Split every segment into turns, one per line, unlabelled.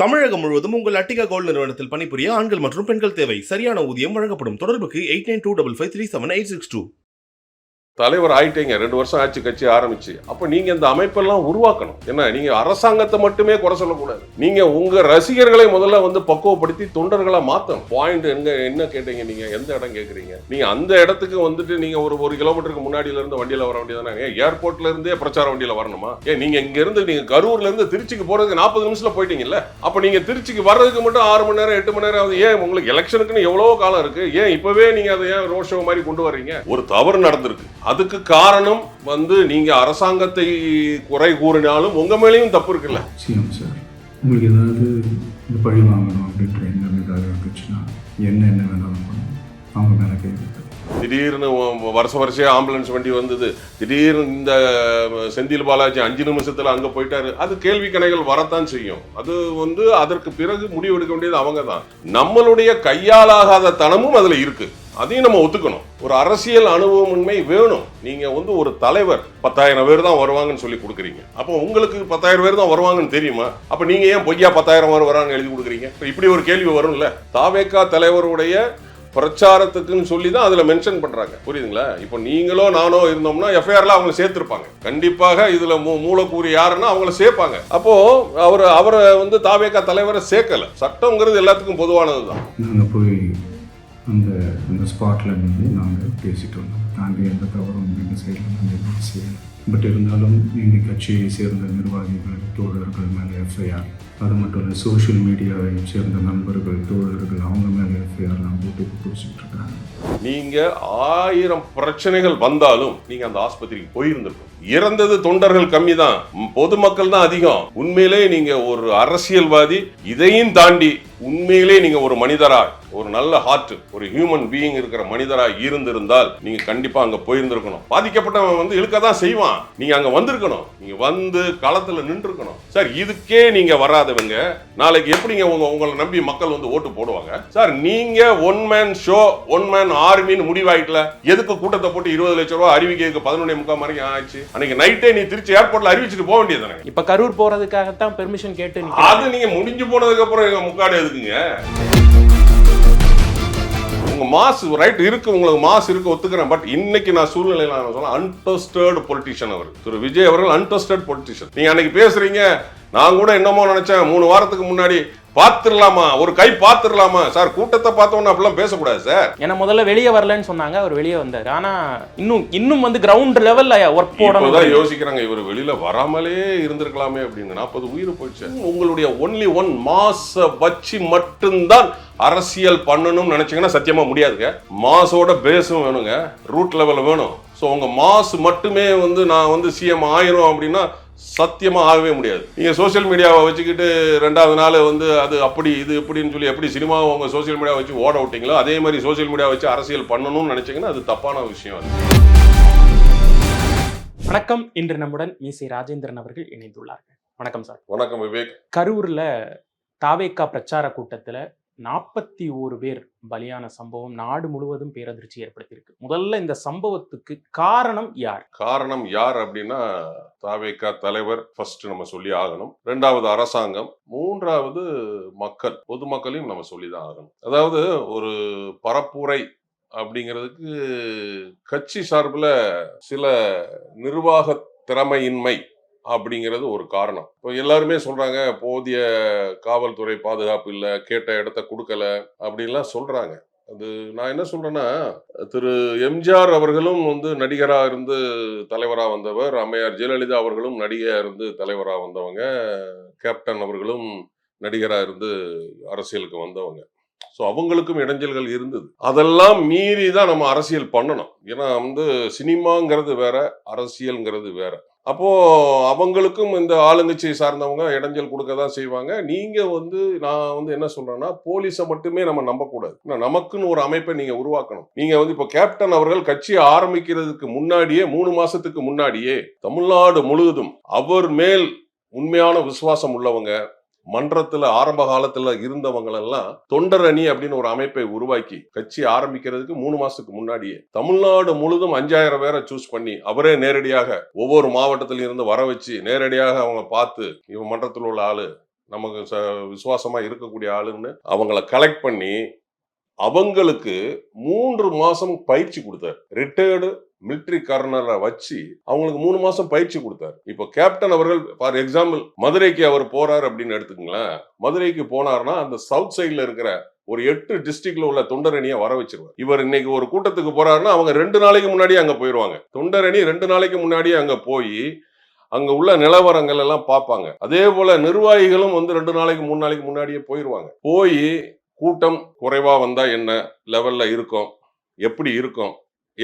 தமிழகம் முழுவதும் உங்கள் அட்டிகா கோல்டு நிறுவனத்தில் பணிபுரிய ஆண்கள் மற்றும் பெண்கள் தேவை. சரியான ஊதியம் வழங்கப்படும். தொடர்புக்கு eight nine two double five three seven eight six two.
தலைவர் ஆயிட்டீங்க ரெண்டு வருஷம் ஆட்சி கட்சி ஆரம்பிச்சு. அப்ப நீங்க இந்த அமைப்பெல்லாம் உருவாக்கணும். என்ன நீங்க அரசாங்கத்தை மட்டுமே குறை சொல்லக்கூடாது. நீங்க உங்க ரசிகர்களை முதல்ல வந்து பக்குவப்படுத்தி தொண்டர்களா மாத்தணும். பாயிண்ட் எங்க என்ன கேட்டீங்க நீங்க? எந்த இடம் கேக்குறீங்க? நீங்க அந்த இடத்துக்கு வந்துட்டு நீங்க ஒரு ஒரு கிலோமீட்டருக்கு முன்னாடியில இருந்து வண்டியில வர வேண்டியதானே ஏன் ஏர்போர்ட்ல இருந்தே பிரச்சார வண்டியில வரணுமா? ஏன் நீங்க இங்க இருந்து நீங்க கரூர்ல இருந்து திருச்சிக்கு போறதுக்கு நாற்பது நிமிஷத்தில் போயிட்டீங்கல்ல? அப்ப நீங்க திருச்சிக்கு வர்றதுக்கு மட்டும் ஆறு மணி நேரம் எட்டு மணி நேரம் ஆகுது. ஏன் உங்களுக்கு எலெக்ஷனுக்குன்னு எவ்வளவு காலம் இருக்கு. ஏன் இப்பவே நீங்க அதை ஏன் ரோட் ஷோ மாதிரி கொண்டு வர்றீங்க? ஒரு தவறு நடந்திருக்கு. அதுக்கு காரணம் வந்து நீங்க அரசாங்கத்தை குறை கூறினாலும் உங்க மேலேயும் தப்பு இருக்குல்ல?
CM sir. உங்களுக்கு ஏதாவது இந்த பழி வாங்கணும் அப்படின்ற எண்ணம் ஏதாவது இருந்துச்சுன்னா என்ன என்ன வேணாலும் அவங்க மேலே கேட்குறது
திடீர்னு வருஷ வருஷம் ஆம்புலன்ஸ் வண்டி வந்தது. திடீர்னு இந்த செந்தில் பாலாஜி அஞ்சு நிமிஷத்தில் அங்கே போயிட்டாரு. அது கேள்வி கணைகள் வரத்தான் செய்யும். அது வந்து அதற்கு பிறகு முடிவு எடுக்க வேண்டியது அவங்க தான் நம்மளுடைய கையாளாகாத தனமும் அதில் இருக்கு. அதையும் நம்ம ஒத்துக்கணும். ஒரு அரசியல் அனுபவமின்மை வேணும். நீங்க வந்து ஒரு தலைவர் பத்தாயிரம் பேர் தான் வருவாங்கன்னு சொல்லி கொடுக்குறீங்க. அப்போ உங்களுக்கு பத்தாயிரம் பேர் தான் வருவாங்கன்னு தெரியுமா? அப்ப நீங்க ஏன் பொய்யா பத்தாயிரம் பேர் வராங்கன்னு எழுதி கொடுக்குறீங்க? இப்படி ஒரு கேள்வி வரும்ல. தாவேக்கா தலைவருடைய பிரச்சாரத்துக்குன்னு சொல்லி தான் அதில் மென்ஷன் பண்ணுறாங்க புரியுதுங்களா? இப்போ நீங்களோ நானோ இருந்தோம்னா எஃப்ஐஆரில் அவங்க சேர்த்துருப்பாங்க. கண்டிப்பாக இதில் மூ மூலக்கூறு யாருன்னா அவங்கள சேர்ப்பாங்க. அப்போது அவர் அவரை வந்து தாவேக்கா தலைவரை சேர்க்கல. சட்டம்ங்கிறது எல்லாத்துக்கும் பொதுவானது தான்
நாங்கள் போய் அந்த அந்த ஸ்பாட்டில் நின்று நாங்கள் பேசிட்டு வந்தோம் நாங்கள் எந்த தவறும் எங்கள் சைடில் நாங்கள் எதுவும் செய்யலை. பட் இருந்தாலும் எங்கள் கட்சியை சேர்ந்த நிர்வாகிகள் தோழர்கள் மேலே எஃப்ஐஆர் அது மட்டும் இல்லை சோஷியல் மீடியாவை சேர்ந்த நண்பர்கள் தோழர்கள் அவங்க மேலே எஃப்ஐஆர்லாம் போட்டு பிடிச்சிட்டு இருக்காங்க.
நீங்கள் ஆயிரம் பிரச்சனைகள் வந்தாலும் நீங்கள் அந்த ஆஸ்பத்திரிக்கு போயிருந்திருக்கும் இறந்தது தொண்டர்கள் கம்மி தான் பொதுமக்கள் தான் அதிகம். உண்மையிலே நீங்க ஒரு அரசியல்வாதி இதையும் தாண்டி உண்மையிலே நீங்க ஒரு மனிதரா ஒரு நல்ல ஹார்ட் ஒரு ஹியூமன் பீயிங் இருக்கிற மனிதரா இருந்திருந்தால் நீங்க கண்டிப்பா அங்க போயிருந்திருக்கணும். பாதிக்கப்பட்டவன் வந்து இழுக்க தான் செய்வான். நீங்க அங்க வந்திருக்கணும். நீங்க வந்து களத்துல நின்றுக்கணும் சார் இதுக்கே நீங்க வராதவங்க நாளைக்கு எப்படிங்க உங்க உங்களை நம்பி மக்கள் வந்து ஓட்டு போடுவாங்க? சார் நீங்க one man show one man ஆர்மின்னு முடிவாயிட்டல. எதுக்கு கூட்டத்தை போட்டு இருபது லட்சம் ரூபாய் அறிவிக்கைக்கு பதினொன்னே முக்கால் மணிக்கு ஆச்சு அன்னைக்கு நைட்டே நீ திருச்சி ஏர்போர்ட்ல அறிவிச்சிட்டு போக வேண்டியதானே
இப்ப கரூர் போறதுக்காகத்தான் பெர்மிஷன் கேட்டு.
அது நீங்க முடிஞ்சு போனதுக்கு அப்புறம் எங்க முக்காடு எதுக்குங்க? உங்க மாஸ் ரைட் இருக்கு உங்களுக்கு மாஸ் இருக்கு ஒத்துக்கிறேன். பட் இன்னைக்கு நான் சூழ்நிலையில நான் சொல்ல அன்டஸ்டர்டு பொலிட்டிஷியன் அவர். திரு விஜய் அவர்கள் அன்டஸ்டட் பொலிட்டிஷியன் நீங்க அன்னைக்கு பேசுறீங்க நான் கூட என்னமோ நினைச்சேன் மூணு வாரத்துக்கு முன்னாடி பாத்துடலாமா ஒரு கை பாத்துடலாமா சார் கூட்டத்தை பார்த்தோன்னு அப்படிலாம் பேசக்கூடாது சார்.
ஏன்னா முதல்ல வெளியே வரலன்னு சொன்னாங்க அவர் வெளியே வந்தாரு. ஆனா இன்னும் இன்னும் வந்து கிரவுண்ட் லெவல்ல ஒர்க் போடணும்
யோசிக்கிறாங்க இவர் வெளியில வராமலே இருந்திருக்கலாமே அப்படின்னு. நாற்பது உயிர் போயிடுச்சு. உங்களுடைய ஒன்லி ஒன் மாச வச்சு மட்டும்தான் அரசியல் பண்ணணும்னு நினைச்சீங்கன்னா சத்தியமா முடியாதுங்க. மாசோட பேஸும் வேணுங்க. ரூட் லெவல் வேணும். ஸோ உங்க மாஸ் மட்டுமே வந்து நான் வந்து சிஎம் ஆயிரும் அப்படின்னா சத்தியமா ஆகவே முடியாது. நீங்க சோஷியல் மீடியாவை வச்சுக்கிட்டு ரெண்டாவது நாள் வந்து அது அப்படி இது இப்படின்னு சொல்லி எப்படி சினிமாவை உங்க சோஷியல் மீடியா வச்சு ஓட விட்டீங்களோ அதே மாதிரி சோஷியல் மீடியா வச்சு அரசியல் பண்ணணும்னு நினைச்சீங்கன்னா அது தப்பான விஷயம் அது.
வணக்கம். இன்று நம்முடன் மீசை ராஜேந்திரன் அவர்கள் இணைந்துள்ளார்கள். வணக்கம் சார்.
வணக்கம் விவேக்.
கரூர்ல தாவேக்கா பிரச்சார கூட்டத்துல நாற்பத்தி ஓரு பேர் பலியான சம்பவம் நாடு முழுவதும் பேரதிர்ச்சி ஏற்படுத்தியிருக்கு. முதல்ல இந்த சம்பவத்துக்கு காரணம் யார்?
காரணம் யார் அப்படின்னா தாவேக்கா தலைவர் ஃபர்ஸ்ட் நம்ம சொல்லி ஆகணும். ரெண்டாவது அரசாங்கம் மூன்றாவது மக்கள் பொதுமக்களையும் நம்ம சொல்லி தான் ஆகணும். அதாவது ஒரு பரப்புரை அப்படிங்கிறதுக்கு கட்சி சார்பில் சில நிர்வாக திறமையின்மை அப்படிங்கிறது ஒரு காரணம். இப்போ எல்லாருமே சொல்றாங்க போதிய காவல்துறை பாதுகாப்பு இல்லை கேட்ட இடத்த கொடுக்கல அப்படின்லாம் சொல்றாங்க. அது நான் என்ன சொல்றேன்னா திரு. எம்ஜிஆர் அவர்களும் வந்து நடிகராக இருந்து தலைவராக வந்தவர் அம்மையார் ஜெயலலிதா அவர்களும் நடிகையாக இருந்து தலைவராக வந்தவங்க கேப்டன் அவர்களும் நடிகராக இருந்து அரசியலுக்கு வந்தவங்க. ஸோ அவங்களுக்கும் இடைஞ்சல்கள் இருந்தது. அதெல்லாம் மீறி தான் நம்ம அரசியல் பண்ணணும். ஏன்னா வந்து சினிமாங்கிறது வேற அரசியல்ங்கிறது வேற. அப்போது அவங்களுக்கும் இந்த ஆளுங்கட்சியை சார்ந்தவங்க இடைஞ்சல் கொடுக்க தான் செய்வாங்க. நீங்கள் வந்து நான் வந்து என்ன சொல்கிறேன்னா போலீஸை மட்டுமே நம்ம நம்பக்கூடாது. நமக்குன்னு ஒரு அமைப்பை நீங்கள் உருவாக்கணும். நீங்கள் வந்து இப்போ கேப்டன் அவர்கள் கட்சியை ஆரம்பிக்கிறதுக்கு முன்னாடியே மூணு மாதத்துக்கு முன்னாடியே தமிழ்நாடு முழுவதும் அவர் மேல் உண்மையான விசுவாசம் உள்ளவங்க மன்றத்துல ஆரம்ப காலத்துல இருந்தவங்களெல்லாம் தொண்டர் அணி அப்படின்னு ஒரு அமைப்பை உருவாக்கி கட்சி ஆரம்பிக்கிறதுக்கு மூணு மாசத்துக்கு முன்னாடியே தமிழ்நாடு முழுதும் அஞ்சாயிரம் பேரை சூஸ் பண்ணி அவரே நேரடியாக ஒவ்வொரு மாவட்டத்தில இருந்து வர வச்சு நேரடியாக அவங்க பார்த்து இவன் மன்றத்தில் உள்ள ஆளு நமக்கு ச விசுவாசமா இருக்கக்கூடிய ஆளுன்னு அவங்கள கலெக்ட் பண்ணி அவங்களுக்கு மூன்று மாசம் பயிற்சி கொடுத்தார். ரிட்டையர்டு மிலிட்ரி கர்னரை வச்சு அவங்களுக்கு மூணு மாசம் பயிற்சி கொடுத்தாரு. இப்போ கேப்டன் அவர்கள் ஃபார் எக்ஸாம்பிள் மதுரைக்கு அவர் போறாரு அப்படின்னு எடுத்துக்கங்களேன். மதுரைக்கு போனார்னா அந்த சவுத் சைட்ல இருக்கிற ஒரு எட்டு டிஸ்ட்ரிக்ட்ல உள்ள தொண்டரணியை வர வச்சிருவார். இவர் இன்னைக்கு ஒரு கூட்டத்துக்கு போறாருன்னா அவங்க ரெண்டு நாளைக்கு முன்னாடியே அங்க போயிருவாங்க. தொண்டரணி ரெண்டு நாளைக்கு முன்னாடியே அங்க போய் அங்க உள்ள நிலவரங்கள் எல்லாம் பார்ப்பாங்க. அதே போல நிர்வாகிகளும் வந்து ரெண்டு நாளைக்கு மூணு நாளைக்கு முன்னாடியே போயிருவாங்க. போய் கூட்டம் குறைவா வந்தா என்ன லெவல்ல இருக்கும்? எப்படி இருக்கும்?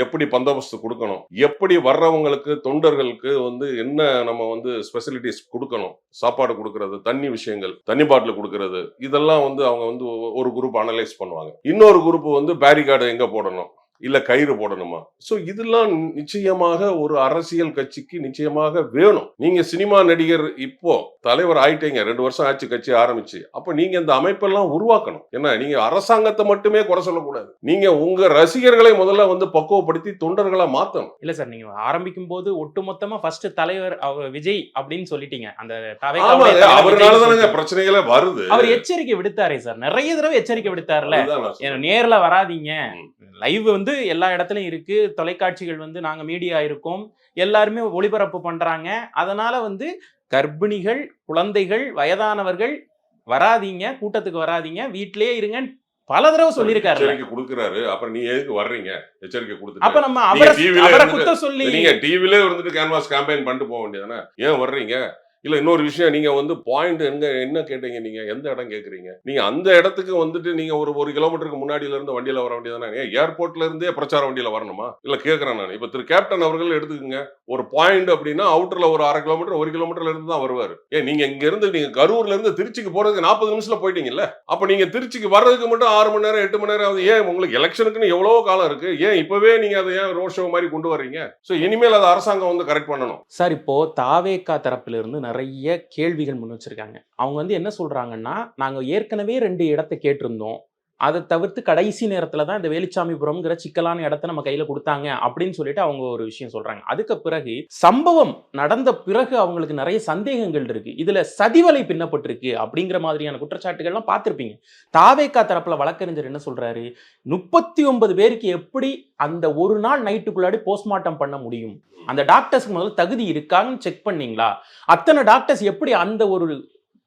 எப்படி பந்தோபஸ்து கொடுக்கணும்? எப்படி வர்றவங்களுக்கு தொண்டர்களுக்கு வந்து என்ன நம்ம வந்து ஸ்பெசிலிட்டிஸ் கொடுக்கணும்? சாப்பாடு கொடுக்கறது தண்ணி விஷயங்கள் தண்ணி பாட்டில் கொடுக்கறது இதெல்லாம் வந்து அவங்க வந்து ஒரு குரூப் அனலைஸ் பண்ணுவாங்க. இன்னொரு குரூப் வந்து பேரிகார்டு எங்க போடணும்? இல்ல கயிறு போடணுமா? சோ இதெல்லாம் நிச்சயமாக ஒரு அரசியல் கட்சிக்கு நிச்சயமாக வேணும். நீங்க சினிமா நடிகர் இப்போ தலைவர் ஆயிட்டீங்க ரெண்டு வருஷம் ஆச்சு கட்சி ஆரம்பிச்சு. அப்ப நீங்க இந்த அமைப்பெல்லாம் உருவாக்கணும். என்ன நீங்க அரசாங்கத்தை மட்டுமே குறை சொல்லக்கூடாது. நீங்க உங்க ரசிகர்களை முதல்ல வந்து பக்குவப்படுத்தி தொண்டர்களா மாத்தணும்.
இல்ல சார் நீங்க ஆரம்பிக்கும் போது ஒட்டுமொத்தமா ஃபர்ஸ்ட் தலைவர் அவர் விஜய் அப்படின்னு சொல்லிட்டீங்க. அந்த
அவர்னால
சொல்லிட்டு.
பிரச்சனைகளே வருது.
அவர் எச்சரிக்கை விடுத்தாரே சார். நிறைய தடவை எச்சரிக்கை விடுத்தாருல நேர்ல வராதீங்க. லைவ் வந்து எல்லா இடத்துலயும் இருக்கு. தொலைக்காட்சிகள் வந்து நாங்க மீடியா இருக்கோம். எல்லாருமே ஒளிபரப்பு பண்றாங்க. அதனால வந்து கர்ப்பிணிகள் குழந்தைகள் வயதானவர்கள் வராதீங்க. கூட்டத்துக்கு வராதீங்க. வீட்டிலேயே இருங்க. பல தடவை சொல்லியிருக்காரு
எச்சரிக்கை கொடுக்குறாரு. அப்புறம் நீ எதுக்கு வர்றீங்க? எச்சரிக்கை
அப்ப
கொடுத்துட்டு
நம்ம அவரை குத்த சொல்லி
நீங்க டிவிலே இருந்துட்டு கேன்வாஸ் கேம்பெயின் பண்ணிட்டு போக வேண்டியதானே ஏன் வர்றீங்க? இல்ல இன்னொரு விஷயம் நீங்க வந்து பாயிண்ட் எங்க என்ன கேட்டீங்க நீங்க? எந்த இடம் கேக்குறீங்க? நீங்க அந்த இடத்துக்கு வந்துட்டு நீங்க ஒரு ஒரு கிலோமீட்டருக்கு முன்னாடியில இருந்து வண்டியில வர வேண்டியதானே ஏன் ஏர்போர்ட்ல இருந்தே பிரச்சார வண்டியில வரணுமா? இல்ல கேக்குறேன் நான். இப்ப திரு கேப்டன் அவர்கள் எடுத்துக்கோங்க. ஒரு பாயிண்ட் அப்படின்னா அவுட்டர்ல ஒரு அரை கிலோமீட்டர் ஒரு கிலோமீட்டர்ல இருந்து தான் வருவாரு. ஏன் நீங்க இங்க இருந்து நீங்க கரூர்ல இருந்து திருச்சிக்கு போறதுக்கு நாற்பது நிமிஷத்தில் போயிட்டீங்கல்ல? அப்ப நீங்க திருச்சிக்கு வர்றதுக்கு மட்டும் ஆறு மணி நேரம் எட்டு மணி நேரம் ஆகுது. ஏன் உங்களுக்கு எலெக்ஷனுக்குன்னு எவ்வளவோ காலம் இருக்கு? ஏன் இப்பவே நீங்க அதை ஏன் ரோட் ஷோ மாதிரி கொண்டு வர்றீங்க? சோ இனிமேல் அதை அரசாங்கம் வந்து கரெக்ட் பண்ணணும்.
சார் இப்போ தாவேக்கா தரப்பிலிருந்து நிறைய நிறைய கேள்விகள் முன் வச்சுருக்காங்க. அவங்க வந்து என்ன சொல்கிறாங்கன்னா நாங்கள் ஏற்கனவே ரெண்டு இடத்தை கேட்டிருந்தோம். அதை தவிர்த்து கடைசி நேரத்தில் தான் இந்த வேலுச்சாமிபுரம்ங்கிற சிக்கலான இடத்த நம்ம கையில் கொடுத்தாங்க அப்படின்னு சொல்லிட்டு அவங்க ஒரு விஷயம் சொல்கிறாங்க அதுக்கு பிறகு சம்பவம் நடந்த பிறகு அவங்களுக்கு நிறைய சந்தேகங்கள் இருக்கு. இதில் சதிவலை பின்னப்பட்டிருக்கு அப்படிங்கிற மாதிரியான குற்றச்சாட்டுகள்லாம் பார்த்துருப்பீங்க. தாவேக்கா தரப்பில் வழக்கறிஞர் என்ன சொல்கிறாரு முப்பத்தி ஒன்பது பேருக்கு எப்படி அந்த ஒரு நாள் நைட்டுக்குள்ளாடி போஸ்ட்மார்ட்டம் பண்ண முடியும்? அந்த டாக்டர்ஸ்க்கு முதல்ல தகுதி இருக்காங்கன்னு செக் பண்ணீங்களா? அத்தனை டாக்டர்ஸ் எப்படி அந்த ஒரு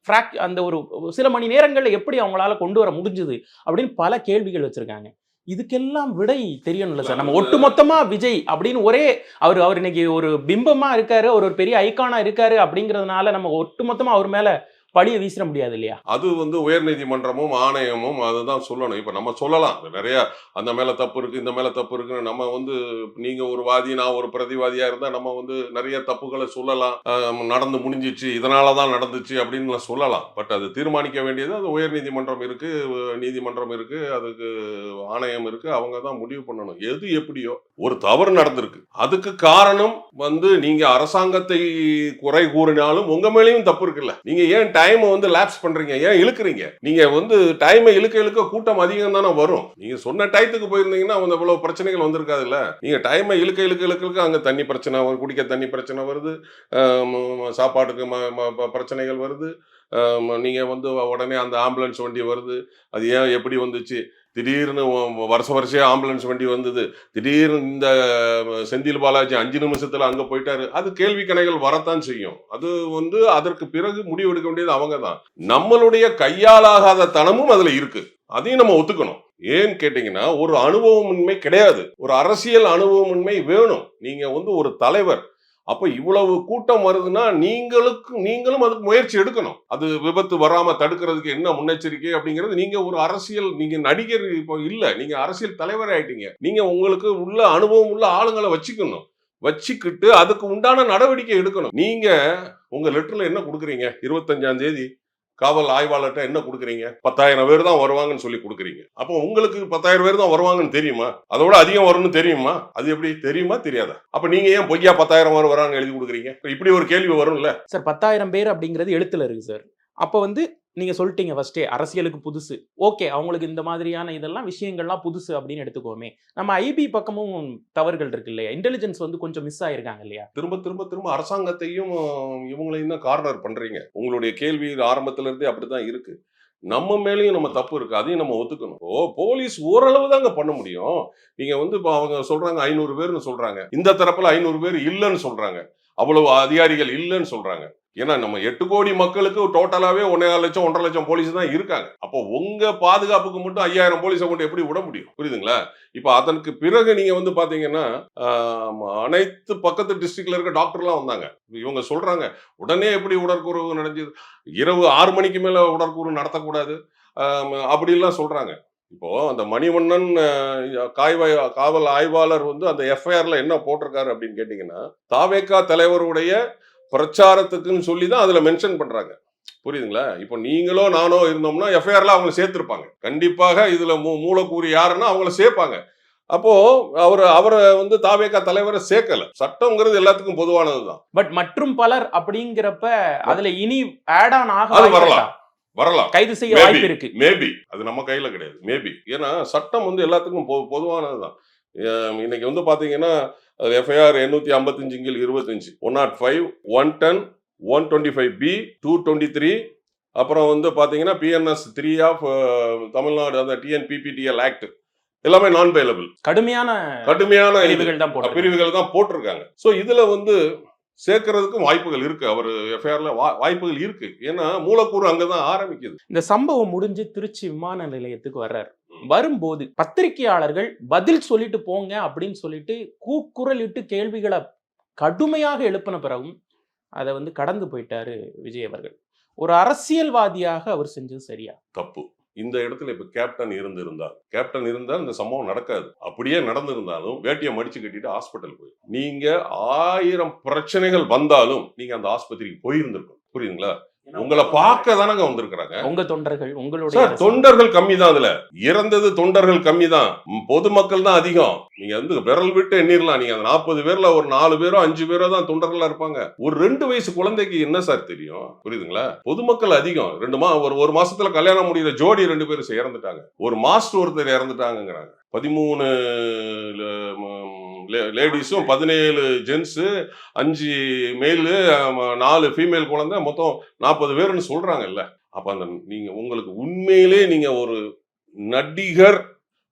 ஃப்ராக் அந்த ஒரு சில மணி நேரங்கள்ல எப்படி அவங்களால கொண்டு வர முடிஞ்சுது அப்படின்னு பல கேள்விகள் வச்சிருக்காங்க. இதுக்கெல்லாம் விடை தெரியணும்ல சார். நம்ம ஒட்டுமொத்தமா விஜய் அப்படின்னு ஒரே அவர் அவர் இன்னைக்கு ஒரு பிம்பமா இருக்காரு அவர் ஒரு பெரிய ஐகானா இருக்காரு அப்படிங்கிறதுனால நம்ம ஒட்டுமொத்தமா அவர் மேல படியை வீசிட முடியாது இல்லையா?
அது வந்து உயர்நீதிமன்றமும் ஆணையமும் அதுதான் சொல்லணும். இப்போ நம்ம சொல்லலாம். நிறைய அந்த மேல தப்பு இருக்கு இந்த மேல தப்பு இருக்குன்னு நம்ம வந்து நீங்க ஒரு வாதி நான் ஒரு பிரதிவாதியா இருந்தா நம்ம வந்து நிறைய தப்புகளை சொல்லலாம். நடந்து முடிஞ்சிச்சு இதனாலதான் நடந்துச்சு அப்படின்னு சொல்லலாம். பட் அது தீர்மானிக்க வேண்டியது அது உயர்நீதிமன்றம் இருக்கு நீதிமன்றம் இருக்கு அதுக்கு ஆணையம் இருக்கு அவங்க தான் முடிவு பண்ணணும். எது எப்படியோ ஒரு தவறு நடந்திருக்கு. அதுக்கு காரணம் வந்து நீங்க அரசாங்கத்தை குறை கூறினாலும் உங்க மேலேயும் தப்பு இருக்குல்ல. நீங்க ஏன் டைமை வந்து லேப்ஸ் பண்றீங்க? ஏன் இழுக்கிறீங்க? நீங்க வந்து டைமை இழுக்க இழுக்க கூட்டம் அதிகம் தானே வரும். நீங்க சொன்ன டயத்துக்கு போயிருந்தீங்கன்னா அந்த இவ்வளவு பிரச்சனைகள் வந்திருக்காதுல்ல. நீங்க டைமை இழுக்க இழுக்க இழுக்க இழுக்க அங்க தண்ணி பிரச்சனை வரும், குடிக்க தண்ணி பிரச்சனை வருது. சாப்பாட்டுக்கு ம- ம- பிரச்சனைகள் வருது. நீங்கள் நீங்க வந்து உடனே அந்த ஆம்புலன்ஸ் வண்டி வருது. அது ஏன் எப்படி வந்துச்சு? திடீர்னு வருஷ வருஷம் ஆம்புலன்ஸ் வண்டி வந்தது. திடீர்னு இந்த செந்தில் பாலாஜி அஞ்சு நிமிஷத்துல அங்க போயிட்டாரு. அது கேள்வி கணைகள் வரத்தான் செய்யும். அது வந்து அதற்கு பிறகு முடிவு எடுக்க வேண்டியது அவங்க தான். நம்மளுடைய கையாலாகாத தனமும் அதுல இருக்கு. அதையும் நம்ம ஒத்துக்கணும். ஏன்னு கேட்டீங்கன்னா ஒரு அனுபவமின்மை கிடையாது. ஒரு அரசியல் அனுபவமின்மை வேணும். நீங்க வந்து ஒரு தலைவர் அப்போ இவ்வளவு கூட்டம் வருதுன்னா நீங்களுக்கு நீங்களும் அதுக்கு முயற்சி எடுக்கணும். அது விபத்து வராம தடுக்கிறதுக்கு என்ன முன்னெச்சரிக்கை அப்படிங்கிறது நீங்க ஒரு அரசியல் நீங்க நடிகர் இப்போ இல்லை நீங்க அரசியல் தலைவர் ஆயிட்டீங்க. நீங்க உங்களுக்கு உள்ள அனுபவம் உள்ள ஆளுங்களை வச்சுக்கணும். வச்சுக்கிட்டு அதுக்கு உண்டான நடவடிக்கை எடுக்கணும். நீங்க உங்க லெட்டர்ல என்ன கொடுக்குறீங்க? இருபத்தஞ்சாம் தேதி. காவல் ஆய்வாளர்கிட்ட என்ன கொடுக்குறீங்க? பத்தாயிரம் பேர் தான் வருவாங்கன்னு சொல்லி கொடுக்குறீங்க. அப்போ உங்களுக்கு பத்தாயிரம் பேர் தான் வருவாங்கன்னு தெரியுமா? அதோட அதிகம் வரும்னு தெரியுமா? அது எப்படி தெரியுமா? தெரியாதா? அப்ப நீங்க ஏன் பொய்யா பத்தாயிரம் வரும் வராங்க எழுதி கொடுக்குறீங்க? இப்படி ஒரு கேள்வி வரும்ல.
சார் பத்தாயிரம் பேர் அப்படிங்கிறது எழுத்துல இருக்கு சார். அப்போ வந்து நீங்கள் சொல்லிட்டீங்க ஃபஸ்ட்டே அரசியலுக்கு புதுசு. ஓகே அவங்களுக்கு இந்த மாதிரியான இதெல்லாம் விஷயங்கள்லாம் புதுசு அப்படின்னு எடுத்துக்கோமே. நம்ம ஐபி பக்கமும் தவறுகள் இருக்கு இல்லையா? இன்டெலிஜென்ஸ் வந்து கொஞ்சம் மிஸ் ஆயிருக்காங்க இல்லையா?
திரும்ப திரும்ப திரும்ப அரசாங்கத்தையும் இவங்களையும் தான் கார்னர் பண்ணுறீங்க உங்களுடைய கேள்வி ஆரம்பத்துல இருந்தே அப்படிதான் இருக்கு. நம்ம மேலேயும் நம்ம தப்பு இருக்கு. அதையும் நம்ம ஒத்துக்கணும். ஓ போலீஸ் ஓரளவு தாங்க பண்ண முடியும். நீங்க வந்து இப்போ அவங்க சொல்றாங்க ஐநூறு பேர்னு சொல்றாங்க. இந்த தரப்புல ஐநூறு பேர் இல்லைன்னு சொல்றாங்க. அவ்வளவு அதிகாரிகள் இல்லைன்னு சொல்றாங்க. ஏன்னா நம்ம எட்டு கோடி மக்களுக்கு டோட்டலாவே ஒன்னே லட்சம் ஒன்றரை லட்சம் போலீஸ் தான் இருக்காங்க. அப்போ உங்க பாதுகாப்புக்கு மட்டும் ஐயாயிரம் போலீஸை கொண்டு எப்படி விட முடியும்? புரியுதுங்களா? இப்போ அதற்கு பிறகு நீங்க வந்து பாத்தீங்கன்னா அனைத்து பக்கத்து டிஸ்ட்ரிக்ட்ல இருக்க டாக்டர்லாம் வந்தாங்க. இவங்க சொல்றாங்க உடனே எப்படி உடற்கூறு நடந்தது இரவு ஆறு மணிக்கு மேல உடற்கூறு நடத்தக்கூடாது. அப்படிலாம் சொல்றாங்க. இப்போ அந்த மணிவண்ணன் காய்வாய் காவல் ஆய்வாளர் வந்து அந்த எஃப்ஐஆர்ல என்ன போட்டிருக்காரு அப்படின்னு கேட்டீங்கன்னா தாவேக்கா தலைவருடைய பிரச்சாரத்துக்குன்னு சொல்லி தான் அதுல மென்ஷன் பண்றாங்க. புரியுதுங்களா? இப்போ நீங்களோ நானோ இருந்தோம்னா எஃப்ஐஆர்ல அவங்களை சேர்த்திருப்பாங்க. கண்டிப்பாக இதுல மூ மூலக்கூறு யாருன்னா அவங்கள சேர்ப்பாங்க. அப்போ அவர் அவரை வந்து தாவேக்கா தலைவரை சேர்க்கல. சட்டம்ங்கிறது எல்லாத்துக்கும் பொதுவானதுதான்.
பட் மற்றும் பலர் அப்படிங்கிறப்ப அதுல இனி ஆட் ஆன் ஆக
வரலாம். வரலாம்.
கைது செய்ய. வாய்ப்பு இருக்கு.
மேபி அது நம்ம கையில கிடையாது. மேபி ஏன்னா சட்டம் வந்து எல்லாத்துக்கும் பொதுவானதுதான். இன்னைக்கு வந்து பாத்தீங்கன்னா எஃப்ஐஆர் எண்ணூத்தி ஐம்பத்தஞ்சு கீழ் இருபத்தஞ்சு. One nought five one ten one twenty five B two twenty three அப்புறம் வந்து பாத்தீங்கன்னா பிஎன்எஸ் த்ரீ ஆஃப் தமிழ்நாடு அந்த டிஎன்பிபிடிஎல் ஆக்ட் எல்லாமே நான் பெயிலபிள்
கடுமையான
கடுமையான
பிரிவுகள் தான் போட்டு
பிரிவுகள் தான் போட்டிருக்காங்க. ஸோ இதுல வந்து சேர்க்கறதுக்கும் வாய்ப்புகள் இருக்கு. அவர் எஃப்ஐஆர்ல வாய்ப்புகள் இருக்கு. ஏன்னா மூலக்கூறு அங்கதான் ஆரம்பிக்குது.
இந்த சம்பவம் முடிஞ்சு திருச்சி விமான நிலையத்துக்கு வர்றாரு. வரும்போது பத்திரிகையாளர்கள் பதில் சொல்லிட்டு போங்க அப்படின்னு சொல்லிட்டு கூக்குரலிட்டு கேள்விகளை கடுமையாக எழுப்பின பிறகும் அதை வந்து கடந்து போயிட்டாரு விஜய் அவர்கள். ஒரு அரசியல்வாதியாக அவர் செஞ்சது சரியா?
தப்பு. இந்த இடத்துல இப்ப கேப்டன் இருந்திருந்தார் கேப்டன் இருந்தால் இந்த சம்பவம் நடக்காது. அப்படியே நடந்திருந்தாலும் வேட்டியை மடிச்சு கட்டிட்டு ஹாஸ்பிட்டல் போய். நீங்க ஆயிரம் பிரச்சனைகள் வந்தாலும் நீங்க அந்த ஆஸ்பத்திரிக்கு போயிருந்திருக்கும் புரியுதுங்களா? உங்களை பார்க்க தானங்க வந்திருக்கிறாங்க.
உங்க தொண்டர்கள் உங்களுடைய.
தொண்டர்கள் கம்மி தான் அதுல. இறந்தது தொண்டர்கள் கம்மி தான் பொதுமக்கள் தான் அதிகம். நீங்க வந்து விரல் விட்டு எண்ணிரலாம். நீங்க அந்த நாற்பது பேர்ல ஒரு நாலு பேரோ அஞ்சு பேரோ தான் தொண்டர்களா இருப்பாங்க. ஒரு ரெண்டு வயசு குழந்தைக்கு என்ன சார் தெரியும்? புரியுதுங்களா? பொதுமக்கள் அதிகம். ரெண்டு மா ஒரு ஒரு மாசத்துல கல்யாணம் முடிகிற ஜோடி ரெண்டு பேரும் இறந்துட்டாங்க. ஒரு மாஸ்டர் ஒருத்தர் இறந்துட்டாங்கங்கிறாங்க. பதிமூணு லேடிஸும் பதினேழு ஜென்ஸு அஞ்சு மேலு நாலு ஃபீமேல் குழந்தை மொத்தம் நாற்பது பேர்னு சொல்கிறாங்கல்ல அப்போ அந்த நீங்கள் உங்களுக்கு உண்மையிலே நீங்கள் ஒரு நடிகர்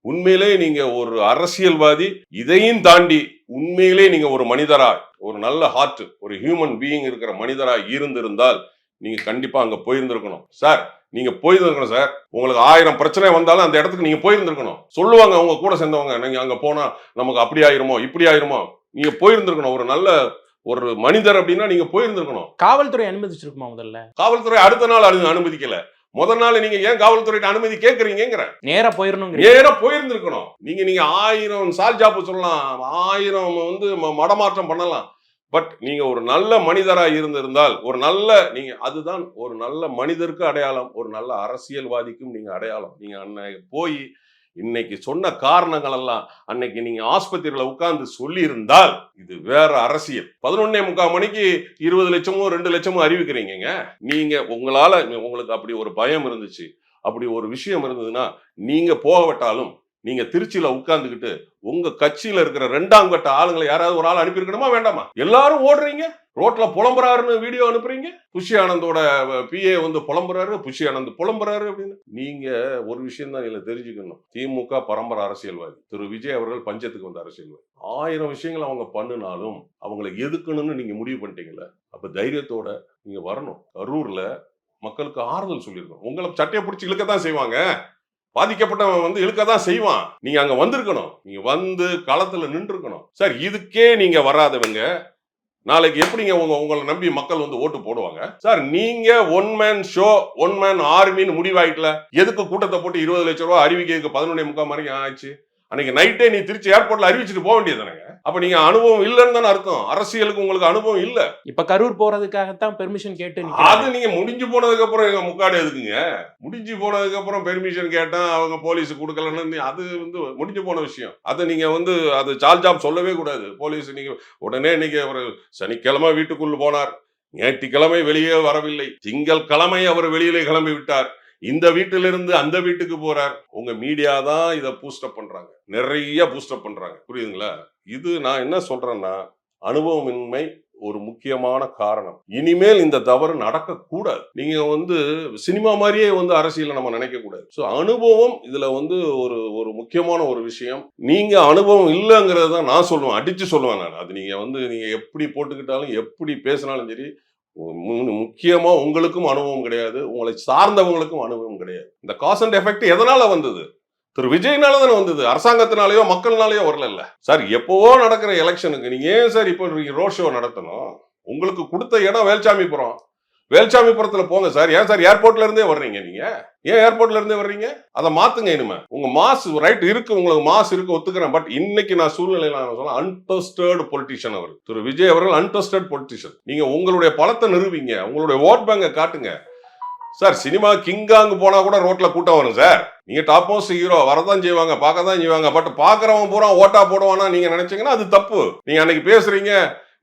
உண்மையிலே நீங்க ஒரு அரசியல்வாதி இதையும் தாண்டி உண்மையிலே நீங்க ஒரு மனிதரா ஒரு நல்ல ஹார்ட் ஒரு ஹியூமன் பீயிங் இருக்கிற மனிதரா இருந்திருந்தால் நீங்க கண்டிப்பா அங்க போயிருந்திருக்கணும். சார் நீங்க போயிருந்திருக்கணும் சார். உங்களுக்கு ஆயிரம் பிரச்சனை வந்தாலும் அந்த இடத்துக்கு நீங்க போயிருந்திருக்கணும். சொல்லுவாங்க அவங்க கூட சேர்ந்தவங்க நீங்க அங்க போனா நமக்கு அப்படி ஆயிருமோ இப்படி ஆயிருமோ? நீங்க போயிருந்திருக்கணும். ஒரு நல்ல ஒரு மனிதர் அப்படின்னா நீங்க போயிருந்திருக்கணும்.
காவல்துறை அனுமதிச்சிருக்குமா முதல்ல?
காவல்துறை அடுத்த நாள் அனு- அனுமதிக்கல. முதல் நாள் நீங்க ஏன் காவல்துறையிட்ட அனுமதி கேக்குறீங்கிற
நேரா போயிடணும்
நேரா போயிருந்திருக்கணும். நீங்க நீங்க ஆயிரம் சால் ஜாப்பு சொல்லலாம். ஆயிரம் வந்து மடமாற்றம் பண்ணலாம். பட் நீங்க ஒரு நல்ல மனிதரா இருந்திருந்தால் ஒரு நல்ல நீங்க அதுதான் ஒரு நல்ல மனிதருக்கு அடையாளம் ஒரு நல்ல அரசியல்வாதிக்கும் நீங்க அடையாளம். நீங்க அன்னைக்கு போய் இன்னைக்கு சொன்ன காரணங்கள் எல்லாம் அன்னைக்கு நீங்க ஆஸ்பத்திரியில உட்கார்ந்து சொல்லி இருந்தால் இது வேற அரசியல். பதினொன்னே முக்கால் மணிக்கு இருபது லட்சமோ ரெண்டு லட்சமோ அறிவிக்கிறீங்க நீங்க உங்களால உங்களுக்கு அப்படி ஒரு பயம் இருந்துச்சு அப்படி ஒரு விஷயம் இருந்ததுன்னா நீங்க போகவிட்டாலும் நீங்க திருச்சியில உட்கார்ந்துக்கிட்டு உங்க கட்சியில இருக்கிற ரெண்டாம் கட்ட ஆளுங்களை யாராவது ஒரு ஆள் அனுப்பியிருக்கணுமா வேண்டாமா? எல்லாரும் ஓடுறீங்க. ரோட்ல புலம்புறாருன்னு வீடியோ அனுப்புறீங்க. புஷி ஆனந்தோட பிஏ வந்து புலம்புறாரு புஷி ஆனந்த் புலம்புறாரு அப்படின்னு. நீங்க ஒரு விஷயம் தான் இதுல தெரிஞ்சுக்கணும். திமுக பரம்பரை அரசியல்வாதி. திரு. விஜய் அவர்கள் பஞ்சத்துக்கு வந்த அரசியல்வாதி. ஆயிரம் விஷயங்கள் அவங்க பண்ணினாலும் அவங்களை எதுக்கணும்னு நீங்க முடிவு பண்ணிட்டீங்களே அப்ப தைரியத்தோட நீங்க வரணும். கரூர்ல மக்களுக்கு ஆறுதல் சொல்லியிருக்கணும். உங்களை சட்டையை பிடிச்சி இழுக்க தான் செய்வாங்க. பாதிக்கப்பட்டவன் வந்து இழுக்க தான் செய்வான். நீங்க அங்க வந்திருக்கணும். நீங்க வந்து களத்துல நின்றுக்கணும் சார் இதுக்கே நீங்க வராதவங்க நாளைக்கு எப்படிங்க உங்க உங்களை நம்பி மக்கள் வந்து ஓட்டு போடுவாங்க? சார் நீங்க one man show one man ஆர்மின்னு முடிவாயிட்டல எதுக்கு கூட்டத்தை போட்டு இருபது லட்சம் ரூபாய் அறிவிக்கைக்கு பதினொன்னே முக்கால் வரைக்கும் ஆச்சு அன்னைக்கு நைட்டே நீ திருச்சி ஏர்போர்ட்ல அறிவிச்சிட்டு போக வேண்டியதுதானங்க? அப்ப நீங்க அனுபவம் இல்லைன்னு தானே அர்த்தம். அரசியலுக்கு உங்களுக்கு அனுபவம் இல்ல.
இப்ப கரூர் போறதுக்காகத்தான் பெர்மிஷன் கேட்டு
அது. நீங்க முடிஞ்சு போனதுக்கு அப்புறம் எங்க முக்காடு எதுக்குங்க? முடிஞ்சு போனதுக்கு அப்புறம் பெர்மிஷன் கேட்டா அவங்க போலீஸ் கொடுக்கலன்னு அது வந்து முடிஞ்சு போன விஷயம். அதை நீங்க வந்து அது சால் ஜாப் சொல்லவே கூடாது. போலீஸ் நீங்க உடனே இன்னைக்கு ஒரு சனிக்கிழமை வீட்டுக்குள்ள போனார். ஞாயிற்றுக்கிழமை வெளியே வரவில்லை. திங்கள் கிழமை அவர் வெளியிலே கிளம்பி விட்டார் இந்த வீட்டிலிருந்து அந்த வீட்டுக்கு போறார். உங்க மீடியா தான் இதை பூஸ்டப் பண்றாங்க. நிறைய பூஸ்டப் பண்றாங்க. புரியுதுங்களா? இது நான் என்ன சொல்றேன்னா அனுபவமின்மை ஒரு முக்கியமான காரணம். இனிமேல் இந்த தவறு நடக்கக்கூடாது. நீங்க வந்து சினிமா மாதிரியே வந்து அரசியலை நம்ம நினைக்க கூடாது ஸோ அனுபவம் இதுல வந்து ஒரு ஒரு முக்கியமான ஒரு விஷயம். நீங்க அனுபவம் இல்லைங்கிறத தான் நான் சொல்லுவேன். அடிச்சு சொல்லுவேன் நான். அது நீங்க வந்து நீங்க எப்படி போட்டுக்கிட்டாலும் எப்படி பேசினாலும் சரி மு- முக்கியமா உங்களுக்கும் அனுபவம் கிடையாது உங்களை சார்ந்தவங்களுக்கும் அனுபவம் கிடையாது. இந்த காஸ் அண்ட் எஃபெக்ட் எதனால வந்தது? திரு விஜய்னால தானே வந்தது. அரசாங்கத்தினாலேயோ மக்கள்னாலயோ வரல சார் எப்போவோ நடக்கிற எலெக்ஷனுக்கு நீங்க ஏன் சார் இப்போ ரோட் ஷோ நடத்தணும்? உங்களுக்கு கொடுத்த இடம் வேல்சாமிபுரம். வேல்சாமிபுரத்தில் போங்க சார். ஏன் சார் ஏர்போர்ட்ல இருந்தே வர்றீங்க நீங்க? ஏன் ஏர்போர்ட்ல இருந்தே வர்றீங்க? அதை மாத்துங்க இனிமே. உங்க மாஸ் ரைட் இருக்கு உங்களுக்கு மாஸ் இருக்கு ஒத்துக்கிறேன். பட் இன்னைக்கு நான் சூழ்நிலையில நான் சொல்ல அன்டஸ்டர்டு பொலிட்டிஷியன் அவர் திரு விஜய் அவர்கள் அன்டஸ்டட் பொலிட்டிஷியன் நீங்க உங்களுடைய பலத்தை நிறுவீங்க. உங்களுடைய ஓட் பேங்கை காட்டுங்க. சார் சினிமா கிங்காங்கு போனா கூட ரோட்ல கூட்டம் வரும் சார். நீங்க டாப் மோஸ்ட் ஹீரோ வரதான் செய்வாங்க பார்க்க தான் செய்வாங்க. பட் பாக்குறவன் பூரா ஓட்டா போடுவானா நீங்க நினைச்சீங்கன்னா அது தப்பு. நீங்க அன்னைக்கு பேசுறீங்க.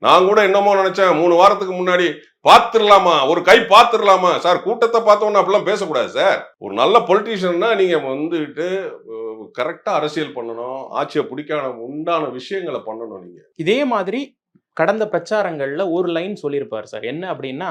நான் கூட என்னமோ நினைச்சேன். மூணு வாரத்துக்கு முன்னாடி பார்த்துடலாமா? ஒரு கை பார்த்துடலாமா? சார் கூட்டத்தை பார்த்தோன்னா அப்படிலாம் பேசக்கூடாது சார். ஒரு நல்ல பொலிட்டீஷியன்னா நீங்கள் வந்துட்டு கரெக்டாக அரசியல் பண்ணணும் ஆட்சியை பிடிக்கான உண்டான விஷயங்களை பண்ணணும் நீங்கள்
இதே மாதிரி கடந்த பிரச்சாரங்கள்ல ஒரு லைன் சொல்லியிருப்பார் சார். என்ன அப்படின்னா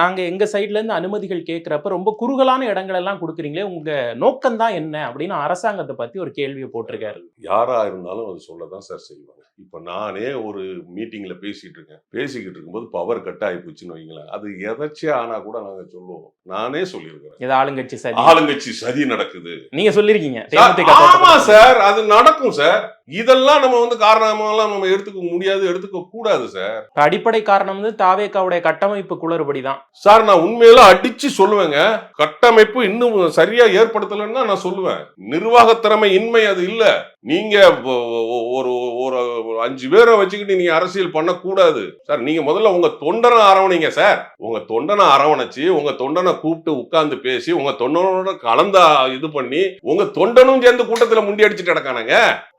நாங்க எங்க சைட்ல இருந்து அனுமதிகள் கேட்கிறப்ப ரொம்ப குறுகலான இடங்கள் எல்லாம் கொடுக்குறீங்களே உங்க நோக்கம் தான் என்ன? அப்படின்னு அரசாங்கத்தை பத்தி ஒரு கேள்வியை போட்டிருக்காரு.
யாரா இருந்தாலும் அது சொல்லதான் சார் செய்வாங்க. இப்ப நானே ஒரு மீட்டிங்ல பேசிட்டு இருக்கேன். பேசிக்கிட்டு இருக்கும்போது பவர் கட் ஆகி போச்சுன்னு வைங்களேன். அது எதாச்சியா ஆனா கூட நாங்க சொல்லுவோம். நானே சொல்லியிருக்கிறேன்.
இது ஆளுங்கட்சி சரி
ஆளுங்கட்சி சதி நடக்குது.
நீங்க சொல்லிருக்கீங்க
சார்,
தேமுதிக
ஆமா
தோற்றத்துல.
சார் அது நடக்கும் சார். இதெல்லாம் நம்ம வந்து காரணமெல்லாம் நம்ம எடுத்துக்க முடியாது எடுத்துக்க கூடாது. சார்.
இப்ப அடிப்படை காரணம் வந்து தாவேக்காவுடைய கட்டமைப்பு குளறுபடி தான்
சார் நான் உண்மையில அடிச்சு சொல்லுவேங்க. கட்டமைப்பு இன்னும் சரியா ஏற்படுத்தலைன்னு நான் சொல்லுவேன். நிர்வாக திறமை இன்மை அது இல்ல. நீங்க ஒரு ஒரு அஞ்சு பேரை வச்சுக்கிட்டு நீங்க அரசியல் பண்ணக்கூடாது. சார் நீங்க முதல்ல உங்க தொண்டனை அரவணைங்க சார். உங்க தொண்டனை அரவணைச்சு உங்க தொண்டனை கூப்பிட்டு உட்கார்ந்து பேசி உங்க தொண்டனோட கலந்த இது பண்ணி உங்க தொண்டனும் சேர்ந்து கூட்டத்துல முண்டி அடிச்சுட்டு கிடக்கானுங்க.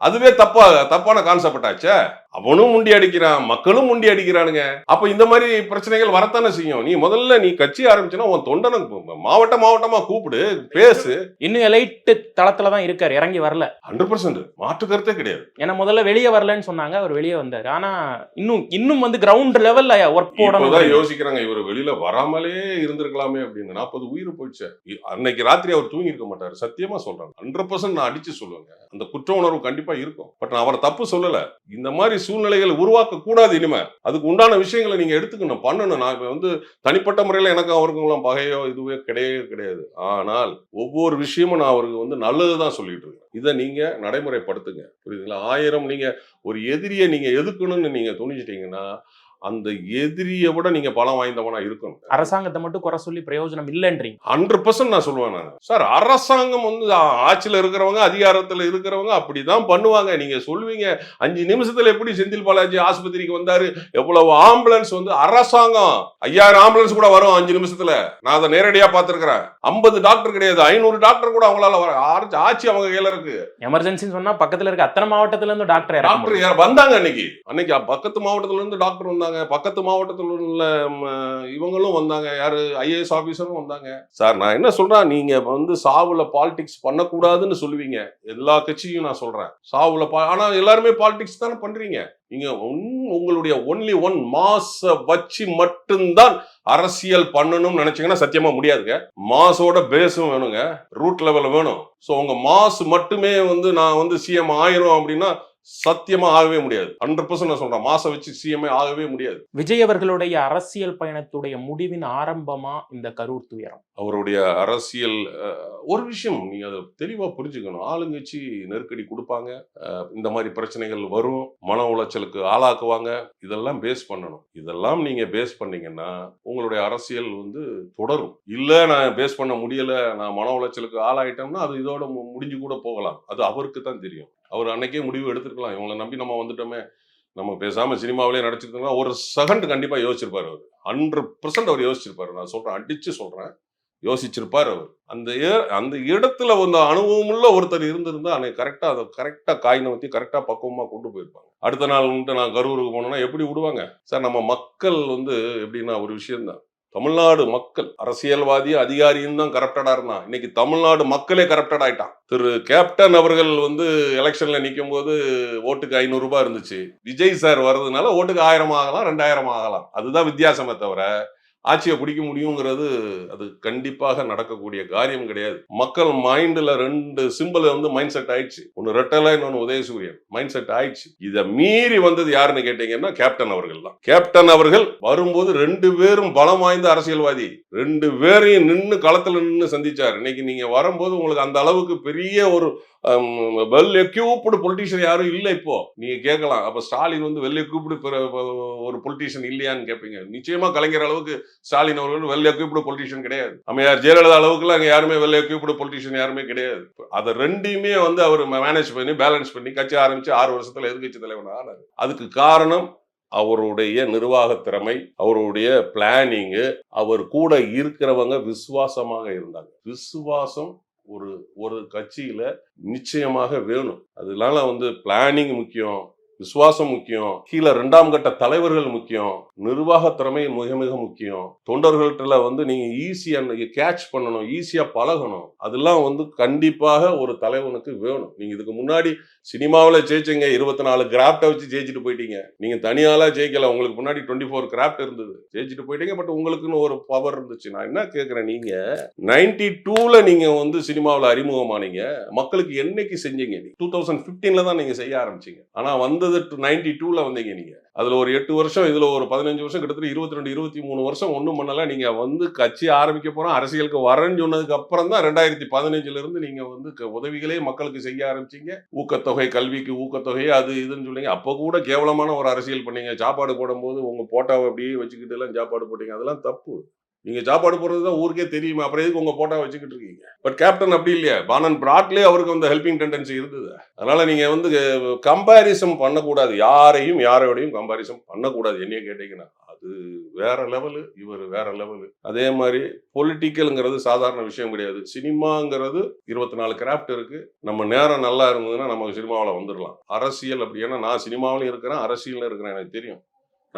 அதுவே தப்பா தப்பான கான்செப்ட் ஆச்சே அவனும் முண்டி அடிக்கிறான் மக்களும் முண்டி அடிக்கிறானுங்க. அப்ப இந்த மாதிரி பிரச்சனைகள் வரத்தானே செய்யும்? நீ முதல்ல நீ கட்சி ஆரம்பிச்சுன்னா உன் தொண்டனை மாவட்ட மாவட்டமா கூப்பிடு பேசு.
இன்னும் எலைட்டு தளத்துல தான் இருக்காரு இறங்கி வரல.
ஹண்ட்ரட் பர்சன்ட் மாற்று கருத்தே கிடையாது.
ஏன்னா முதல்ல வெளியே வரலன்னு சொன்னாங்க அவர் வெளியே வந்தாரு. ஆனா இன்னும் இன்னும் வந்து கிரவுண்ட் லெவல்ல ஒர்க் போடணும்
யோசிக்கிறாங்க இவர் வெளியில வராமலே இருந்திருக்கலாமே அப்படின்னு. நாற்பது உயிர் போயிடுச்சு. அன்னைக்கு ராத்திரி அவர் தூங்கி இருக்க மாட்டாரு. சத்தியமா சொல்றாங்க ஹண்ட்ரட் பர்சன்ட் நான் அடிச்சு சொல்லுவேங்க. அந்த குற்ற உணர்வு கண்டிப்பா இருக்கும். பட் நான் அவரை தப்பு சொல்லல. இந்த மாதிரி சூழ்நிலைகளை உருவாக்க கூடாது இனிமே. அதுக்கு உண்டான விஷயங்களை நீங்க எடுத்துக்கணும் பண்ணணும். நான் வந்து தனிப்பட்ட முறையில எனக்கு அவருக்குலாம் பகையோ இதுவே கிடையவே கிடையாது. ஆனால் ஒவ்வொரு விஷயமும் நான் அவருக்கு வந்து நல்லதுதான் சொல்லிட்டு இருக்கேன். இதை நீங்க நடைமுறைப்படுத்துங்க. புரியுதுங்களா? ஆயிரம் நீங்க ஒரு எதிரியை நீங்க எதுக்கணும்னு நீங்க துணிச்சிட்டீங்கன்னா அந்த எதிரியை விட நீங்க பலம் வாய்ந்தவனா இருக்கணும்.
அரசாங்கத்தை மட்டும் குறை சொல்லி பிரயோஜனம் இல்லைன்றீங்க.
ஹண்ட்ரட் பர்சன்ட் நான் சொல்லுவேன் நான். சார் அரசாங்கம் வந்து ஆட்சியில இருக்கிறவங்க அதிகாரத்துல இருக்கிறவங்க அப்படிதான் பண்ணுவாங்க. நீங்க சொல்லுவீங்க அஞ்சு நிமிஷத்துல எப்படி செந்தில் பாலாஜி ஆஸ்பத்திரிக்கு வந்தாரு? எவ்வளவு ஆம்புலன்ஸ் வந்து அரசாங்கம். ஐயாயிரம் ஆம்புலன்ஸ் கூட வரும் அஞ்சு நிமிஷத்துல. நான் அதை நேரடியா பார்த்திருக்கிறேன். ஐம்பது டாக்டர் கிடையாது. ஐநூறு டாக்டர் கூட அவங்களால வர ஆட்சி- அவங்க கையில இருக்கு.
எமர்ஜென்சின்னு சொன்னா பக்கத்துல இருக்க அத்தனை மாவட்டத்துல இருந்து டாக்டர்
டாக்டர் வந்தாங்க அன்னைக்கு. அன்னைக்கு பக்கத்து மாவட்டத்துல இருந்து டாக்டர் வந்தாங்க. பக்கத்து மாவட்டத்தில் உள்ள இவங்களும் வந்தாங்க. யாரு? ஐஏஎஸ் ஆஃபீஸரும் வந்தாங்க. சார் நான் என்ன சொல்றேன்? நீங்க வந்து சாவுல பாலிடிக்ஸ் பண்ணக்கூடாதுன்னு சொல்லுவீங்க. எல்லா கட்சியும் நான் சொல்றேன். சாவுல பா- ஆனா எல்லாருமே பாலிடிக்ஸ் தானே பண்றீங்க. நீங்க உங்களுடைய ஒன்லி ஒன் மாச வச்சு மட்டும்தான் அரசியல் பண்ணணும்னு நினைச்சீங்கன்னா சத்தியமா முடியாதுங்க. மாசோட பேஸும் வேணுங்க. ரூட் லெவல் வேணும். ஸோ உங்க மாஸ் மட்டுமே வந்து நான் வந்து சிஎம் ஆயிரும் அப்படின்னா சத்தியமா ஆகவே முடியாது. ஹண்ட்ரட் பர்சன்ட் நான் சொல்றேன். மாசம் வச்சு சிஎம்ஏ ஆகவே முடியாது.
விஜய் அவர்களுடைய அரசியல் பயணத்துடைய முடிவின் ஆரம்பமா இந்த கரூர் துயரம்?
அவருடைய அரசியல் ஒரு விஷயம் நீங்க அதை தெளிவா புரிஞ்சுக்கணும். ஆளுங்கட்சி நெருக்கடி கொடுப்பாங்க. இந்த மாதிரி பிரச்சனைகள் வரும். மன உளைச்சலுக்கு ஆளாக்குவாங்க. இதெல்லாம் பேஸ் பண்ணணும். இதெல்லாம் நீங்க பேஸ் பண்ணீங்கன்னா உங்களுடைய அரசியல் வந்து தொடரும். இல்ல நான் பேஸ் பண்ண முடியல நான் மன உளைச்சலுக்கு ஆளாயிட்டோம்னா அது இதோட முடிஞ்சு கூட போகலாம். அது அவருக்கு தான் தெரியும். அவர் அன்னைக்கே முடிவு எடுத்திருக்கலாம். இவங்களை நம்பி நம்ம வந்துட்டோமே. நம்ம பேசாமல் சினிமாவிலே நடிச்சிருந்தோம்னா ஒரு செகண்ட் கண்டிப்பாக யோசிச்சிருப்பார் அவர். ஹண்ட்ரட் பர்சன்ட் அவர் யோசிச்சிருப்பார். நான் சொல்கிறேன் அடித்து சொல்கிறேன் யோசிச்சிருப்பார் அவர். அந்த ஏ- அந்த இடத்துல வந்து அனுபவமுள்ள ஒருத்தர் இருந்திருந்தா அன்னைக்கு கரெக்டாக அதை கரெக்டாக காய் ஊற்றி கரெக்டாக பக்குவமாக கொண்டு போயிருப்பாங்க. அடுத்த நாள் வந்துட்டு நான் கரூருக்கு போனேன்னா எப்படி விடுவாங்க? சார் நம்ம மக்கள் வந்து எப்படின்னா ஒரு விஷயம்தான். தமிழ்நாடு மக்கள் அரசியல்வாதி அதிகாரியும் தான் கரப்டடா இருந்தான். இன்னைக்கு தமிழ்நாடு மக்களே கரப்டட் ஆயிட்டான். திரு கேப்டன் அவர்கள் வந்து எலெக்ஷன்ல நிற்கும் போது ஓட்டுக்கு ஐநூறு ரூபாய் இருந்துச்சு. விஜய் சார் வர்றதுனால ஓட்டுக்கு ஆயிரம் ஆகலாம் ரெண்டாயிரம் ஆகலாம். அதுதான் வித்தியாசமே தவிர ஆட்சியை பிடிக்க முடியுங்கிறது அது கண்டிப்பாக நடக்கக்கூடிய காரியம் கிடையாது. மக்கள் மைண்ட்ல ரெண்டு சிம்பிள் வந்து மைண்ட் செட் ஆயிடுச்சு. ஒன்னு ரெட்டலை இன்னொன்னு உதயசூரியன். மைண்ட் செட் ஆயிடுச்சு. இதை மீறி வந்தது யாருன்னு கேட்டீங்கன்னா கேப்டன் அவர்கள் தான். கேப்டன் அவர்கள் வரும்போது ரெண்டு பேரும் பலம் வாய்ந்த அரசியல்வாதி. ரெண்டு பேரையும் நின்று களத்துல நின்று சந்திச்சார். இன்னைக்கு நீங்க வரும்போது உங்களுக்கு அந்த அளவுக்கு பெரிய ஒரு வெல் எக்யூப்டு பொலிட்டீஷியன் யாரும் இல்லை இப்போ. நீங்க கேட்கலாம். அப்ப ஸ்டாலின் வந்து வெல் எக்யூப்டு ஒரு பொலிட்டீஷியன் இல்லையான்னு கேட்பீங்க. நிச்சயமா கலைஞர் அளவுக்கு ஸ்டாலின் அவர்கள் வெல் எக்யூப்டு பொலிட்டிஷியன் கிடையாது. அம்மையார் ஜெயலலிதா அளவுக்குலாம் அங்கே யாருமே வெல் எக்யூப்டு பொலிட்டிஷியன் யாருமே கிடையாது. அதை ரெண்டையுமே வந்து அவர் மேனேஜ் பண்ணி பேலன்ஸ் பண்ணி கட்சி ஆரம்பிச்சு ஆறு வருஷத்துல எதிர்கட்சி தலைவன் ஆனார். அதுக்கு காரணம் அவருடைய நிர்வாக திறமை அவருடைய பிளானிங்கு அவர் கூட இருக்கிறவங்க விசுவாசமாக இருந்தாங்க. விசுவாசம் ஒரு ஒரு கட்சியில நிச்சயமாக வேணும். அதனால வந்து பிளானிங் முக்கியம். விசுவாசம் முக்கியம். கீழே ரெண்டாம் கட்ட தலைவர்கள் முக்கியம். நிர்வாக திறமை மிக மிக முக்கியம். தொண்டர்கள்ட்ட வந்து நீங்க ஈஸியா கேட்ச் பண்ணணும் ஈஸியா பழகணும். அதெல்லாம் வந்து கண்டிப்பாக ஒரு தலைவனுக்கு வேணும். நீங்க இதுக்கு முன்னாடி சினிமாவில் ஜெயிச்சீங்க இருபத்தி நாலு கிராப்டை வச்சு ஜெயிச்சுட்டு போயிட்டீங்க. நீங்க தனியாலா ஜெயிக்கல உங்களுக்கு முன்னாடி டுவெண்ட்டி ஃபோர் கிராஃப்ட் இருந்தது. ஜெயிச்சுட்டு போயிட்டீங்க பட் உங்களுக்குன்னு ஒரு பவர் இருந்துச்சு. நான் என்ன கேட்குறேன் நீங்க நைன்டி டூல நீங்க வந்து சினிமாவில் அறிமுகமானீங்க. மக்களுக்கு என்னைக்கு செஞ்சீங்க? டூ தௌசண்ட் ஃபிஃப்டீன்ல தான் நீங்க செய்ய ஆரம்பிச்சீங்க. ஆனா வந்தது நைன்டி டூல வந்தீங்க நீங்க. அதுல ஒரு எட்டு வருஷம் இதுல ஒரு பதினஞ்சு வருஷம் கிட்டத்தட்ட இருபத்தி ரெண்டு இருபத்தி மூணு வருஷம் ஒன்றும் பண்ணல. நீங்க வந்து கட்சி ஆரம்பிக்க போறோம் அரசியலுக்கு வரேன்னு சொன்னதுக்கு அப்புறம் தான் ரெண்டாயிரத்தி பதினஞ்சுல இருந்து நீங்க வந்து க- உதவிகளே மக்களுக்கு செய்ய ஆரம்பிச்சீங்க. ஊக்கத்தொகை கல்விக்கு ஊக்கத்தொகை அது இதுன்னு சொல்லிங்க. அப்போ கூட கேவலமான ஒரு அரசியல் பண்ணீங்க. சாப்பாடு போடும்போது உங்க போட்டாவை அப்படியே வச்சுக்கிட்டு எல்லாம் சாப்பாடு போட்டீங்க. அதெல்லாம் தப்பு. நீங்க சாப்பாடு போடுறது தான் ஊருக்கே தெரியுமா. அப்புறம் எதுக்கு உங்க போட்டோ வச்சுக்கிட்டு இருக்கீங்க? பட் கேப்டன் அப்படி இல்லையா. பானன் பிராட்லயே அவருக்கு அந்த ஹெல்பிங் டெண்டன்சி இருந்தது. அதனால நீங்க வந்து கம்பாரிசம் பண்ணக்கூடாது. யாரையும் யாரோடையும் கம்பாரிசம் பண்ணக்கூடாது. என்னைய கேட்டீங்கன்னா அது வேற லெவலு இவர் வேற லெவலு அதே மாதிரி பொலிட்டிக்கல்ங்கிறது சாதாரண விஷயம் கிடையாது. சினிமாங்கிறது இருபத்தி நாலு கிராஃப்ட் இருக்கு. நம்ம நேரம் நல்லா இருந்ததுன்னா நம்ம சினிமாவில் வந்துடலாம் அரசியல் அப்படி ஏன்னா நான் சினிமாவிலும் இருக்கிறேன் அரசியலும் இருக்கிறேன் எனக்கு தெரியும்.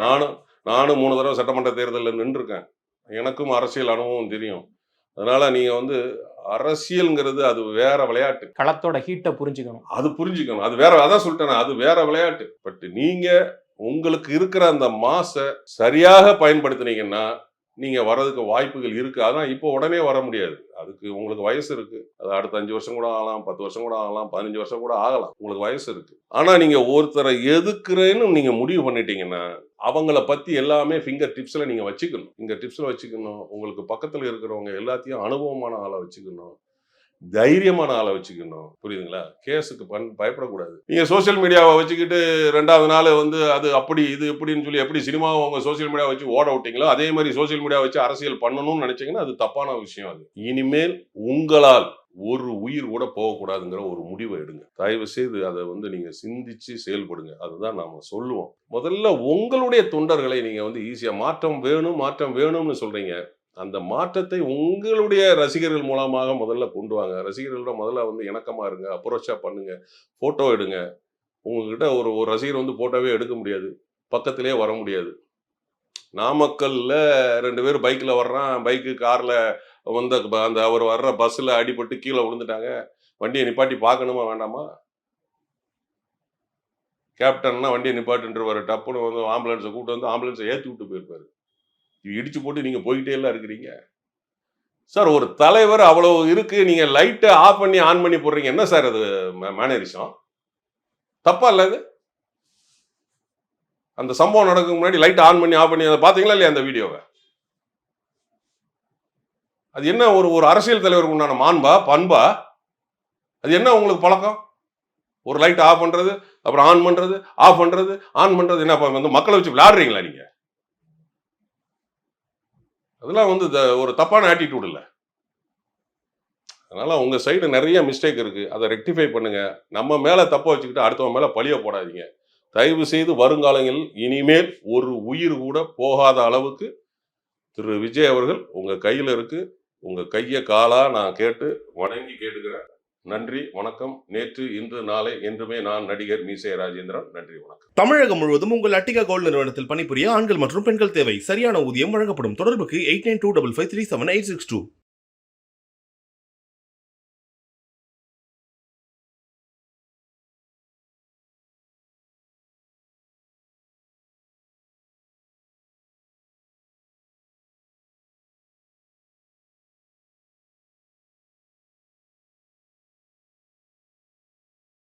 நானும் நானும் மூணு தடவை சட்டமன்ற தேர்தலில் நின்றுருக்கேன். எனக்கும் அரசியல் அனுபவம் தெரியும். அதனால நீங்க வந்து அரசியல்ங்கிறது அது வேற விளையாட்டு.
களத்தோட ஹீட்டை புரிஞ்சுக்கணும்.
அது புரிஞ்சுக்கணும். அது வேற அதான் சொல்லிட்டேன் அது வேற விளையாட்டு. பட் நீங்க உங்களுக்கு இருக்கிற அந்த மாச சரியாக பயன்படுத்துனீங்கன்னா நீங்கள் வர்றதுக்கு வாய்ப்புகள் இருக்குது அதான் இப்போ உடனே வர முடியாது. அதுக்கு உங்களுக்கு வயசு இருக்குது அது அடுத்த அஞ்சு வருஷம் கூட ஆகலாம் பத்து வருஷம் கூட ஆகலாம் பதினஞ்சு வருஷம் கூட ஆகலாம். உங்களுக்கு வயசு இருக்குது ஆனால் நீங்கள் ஒருத்தரை எதுக்குறேன்னு நீங்கள் முடிவு பண்ணிட்டீங்கன்னா அவங்கள பற்றி எல்லாமே ஃபிங்கர் டிப்ஸில் நீங்கள் வச்சுக்கணும். ஃபிங்கர் டிப்ஸில் வச்சுக்கணும். உங்களுக்கு பக்கத்தில் இருக்கிறவங்க எல்லாத்தையும் அனுபவமான ஆளை வச்சுக்கணும். தைரியமான ஆளை வச்சுக்கணும். புரியுதுங்களா? கேஸுக்கு பண் பயப்படக்கூடாது. நீங்க சோஷியல் மீடியாவை வச்சுக்கிட்டு ரெண்டாவது நாள் வந்து அது அப்படி இது இப்படின்னு சொல்லி எப்படி சினிமாவை அவங்க சோஷியல் மீடியா வச்சு ஓட விட்டீங்களோ அதே மாதிரி சோஷியல் மீடியா வச்சு அரசியல் பண்ணணும்னு நினைச்சீங்கன்னா அது தப்பான விஷயம் அது. இனிமேல் உங்களால் ஒரு உயிர் கூட போகக்கூடாதுங்கிற ஒரு முடிவை எடுங்க. தயவு செய்து அதை வந்து நீங்க சிந்திச்சு செயல்படுங்க. அதுதான் நாம சொல்லுவோம். முதல்ல உங்களுடைய தொண்டர்களை நீங்க வந்து ஈஸியா மாற்றம் வேணும் மாற்றம் வேணும்னு சொல்றீங்க. அந்த மாற்றத்தை உங்களுடைய ரசிகர்கள் மூலமாக முதல்ல கொண்டு வாங்க. ரசிகர்களோட முதல்ல வந்து இணக்கமாக இருங்க அப்ரோச்சாக பண்ணுங்க ஃபோட்டோ எடுங்க. உங்ககிட்ட ஒரு ஒரு ரசிகர் வந்து ஃபோட்டோவே எடுக்க முடியாது. பக்கத்திலே வர முடியாது. நாமக்கல்ல ரெண்டு பேர் பைக்கில் வர்றான். பைக்கு காரில் வந்த அந்த அவர் வர்ற பஸ்ஸில் அடிபட்டு கீழே விழுந்துட்டாங்க. வண்டியை நிப்பாட்டி பார்க்கணுமா வேண்டாமா? கேப்டன்னா வண்டியை நிப்பாட்டுன்றவர். டப்புன்னு வந்து ஆம்புலன்ஸை கூப்பிட்டு வந்து ஆம்புலன்ஸை ஏற்றி விட்டு போயிருப்பாரு. இடிச்சு போட்டு நீங்க போய்கிட்டே எல்லாம் இருக்கிறீங்க. சார் ஒரு தலைவர் அவ்வளவு இருக்கு நீங்க லைட்டை ஆஃப் பண்ணி ஆன் பண்ணி போடுறீங்க. என்ன சார் அது மேனரிசம் தப்பா இல்லை அது? அந்த சம்பவம் நடக்கும் முன்னாடி லைட் ஆன் பண்ணி ஆஃப் பண்ணி அதை பாத்தீங்களா இல்லையா அந்த வீடியோவை? அது என்ன ஒரு ஒரு அரசியல் தலைவருக்கு உண்டான மாண்பா பண்பா? அது என்ன உங்களுக்கு பழக்கம்? ஒரு லைட் ஆஃப் பண்றது அப்புறம் ஆன் பண்றது ஆஃப் பண்றது ஆன் பண்றது என்ன வந்து மக்களை வச்சு விளையாடுறீங்களா நீங்க? அதெல்லாம் வந்து த- ஒரு தப்பான ஆட்டிடியூட் இல்லை. அதனால உங்கள் சைடு நிறைய மிஸ்டேக் இருக்குது அதை ரெக்டிஃபை பண்ணுங்கள் நம்ம மேலே தப்பை வச்சுக்கிட்டு அடுத்தவங்க மேலே பழிய போடாதீங்க. தயவு செய்து வருங்காலங்களில் இனிமேல் ஒரு உயிர் கூட போகாத அளவுக்கு திரு. விஜய் அவர்கள் உங்கள் கையில் இருக்குது உங்கள் கையை காலாக நான் கேட்டு வணங்கி கேட்டுக்கிறேன். நன்றி வணக்கம். நேற்று இன்று நாளை என்றுமே நான் நடிகர் மீசை ராஜேந்திரன். நன்றி வணக்கம்.
தமிழகம் முழுவதும் உங்கள் அட்டிகா கோல்டு நிறுவனத்தில் பணிபுரிய ஆண்கள் மற்றும் பெண்கள் தேவை. சரியான ஊதியம் வழங்கப்படும். தொடர்புக்கு eight nine two double five three seven eight six two.